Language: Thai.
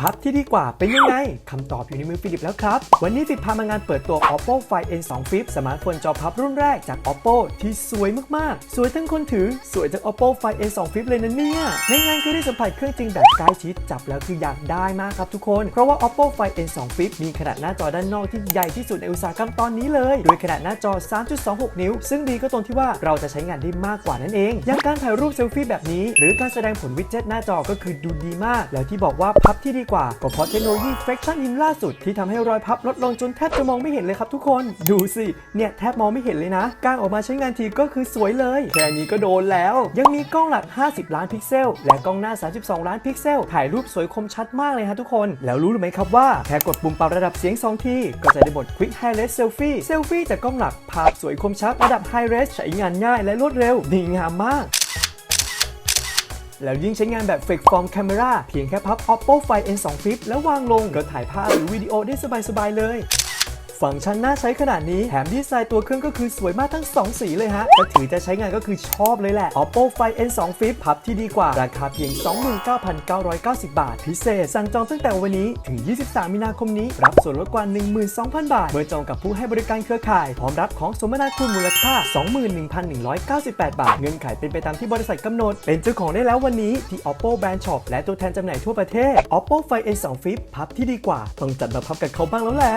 พับที่ดีกว่าเป็นยังไงคำตอบอยู่ในมือฟิลิปแล้วครับ วันนี้ฟิลิปพามางานเปิดตัว Oppo Find N2 Flip สมาร์ทโฟนจอพับรุ่นแรกจาก Oppo ที่สวยมากๆ สวยทั้งคนถือ สวยทั้ง Oppo Find N2 Flip เลยนะเนี่ย ในงานคือได้สัมผัสเครื่องจริงแบบใกล้ชิดจับแล้วคืออยากได้มากครับทุกคน เพราะว่า Oppo Find N2 Flip มีขนาดหน้าจอด้านนอกที่ใหญ่ที่สุดในอุตสาหกรรมตอนนี้เลย โดยขนาดหน้าจอ 3.26 นิ้ว ซึ่งดีก็ตรงที่ว่าเราจะใช้งานได้มากกว่านั่นเองอย่างการถ่ายรูปเซลฟี่แบบนี้ หรือการแสดงผลวิดเจ็ตหน้าจอก็คือดูดีมาก แล้วที่บอกว่าพับที่ดีกว่า ก็เพราะเทคโนโลยี Fraction In ล่าสุดที่ทำให้รอยพับลดลงจนแทบจะมองไม่เห็นเลยครับทุกคน ดูสิ เนี่ยแทบมองไม่เห็นเลยนะ กางออกมาใช้งานทีก็คือสวยเลย แค่นี้ก็โดนแล้ว ยังมีกล้องหลัก 50 ล้านพิกเซล และกล้องหน้า 32 ล้านพิกเซล ถ่ายรูปสวยคมชัดมากเลยฮะทุกคน แล้วรู้หรือไม่ครับว่าแค่กดปุ่มปรับระดับเสียง 2 ที ก็จะได้บท Quick High Res Selfie เซลฟี่จากกล้องหลักภาพสวยคมชัดระดับ High Res ใช้งานง่ายและรวดเร็วดีงามมาก แล้วยิ่งใช้งานแบบ Fake Form Camera เพียงแค่พับ Oppo Find N2 Flip แล้ววางลงก็ถ่ายภาพหรือวิดีโอได้สบายๆเลย ฟังก์ชันน่าใช้ขนาดนี้ แถมดีไซน์ตัวเครื่องก็คือสวยมากทั้ง 2 สีเลยฮะถ้าถือจะใช้งานก็คือชอบเลยแหละ Oppo Find N2 Flip พับที่ดีกว่า ราคาเพียง 29,990 บาท พิเศษ สั่งจองตั้งแต่วันนี้ ถึง 23 มีนาคมนี้ รับส่วนลดกว่า 12,000 บาท เมื่อจองกับผู้ให้บริการเครือข่าย พร้อมรับของสมนาคุณมูลค่า 21,198 บาท เงื่อนไขเป็นไปตามที่บริษัทกำหนด เป็นเจ้าของได้แล้ววันนี้ที่ Oppo Brand Shop และตัวแทนจำหน่ายทั่วประเทศ Oppo Find N2 Flip พับที่ดีกว่า ต้องจัดมาพับกับเขาบ้างแล้วแหละ